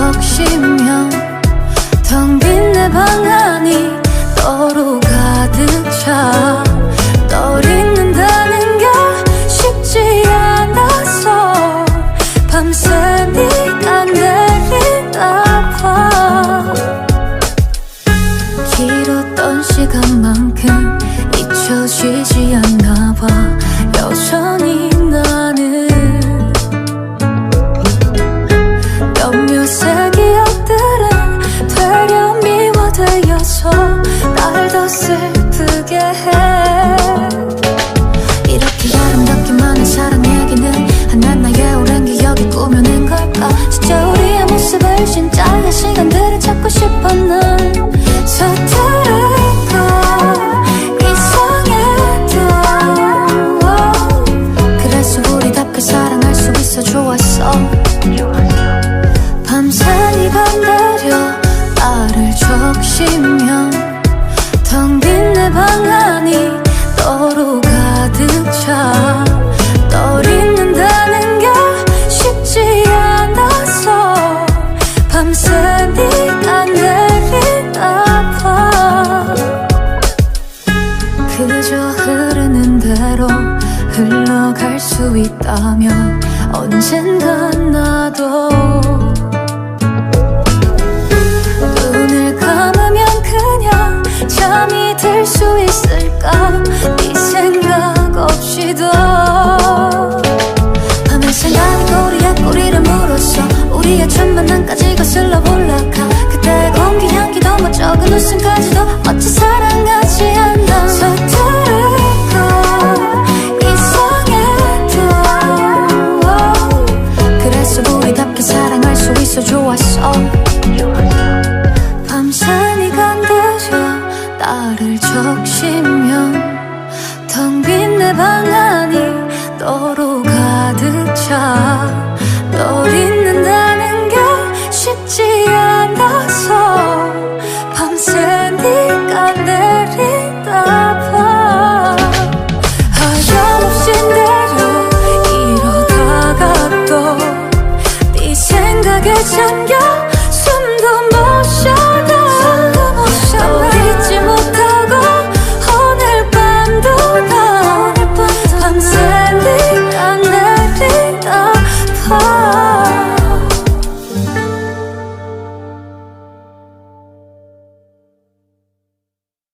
적시면 텅 빈 내 방 안이 너로 가득 차. 너를 잊는다는 게 쉽지 않아서 밤새 네가 내린 아파. 길었던 시간만큼 잊혀지지 않나 봐. 있다면 언젠가 나도 눈을 감으면 그냥 잠이 들 수 있을까? 네 생각 없이도 밤에서 나는 꼬리에 꼬리를 물었어. 우리의 첫 만남까지 거슬러 올라가 그때의 공기 향기도 뭐 멋쩍은 웃음까지도 방 안이 너로 가득 차. 너린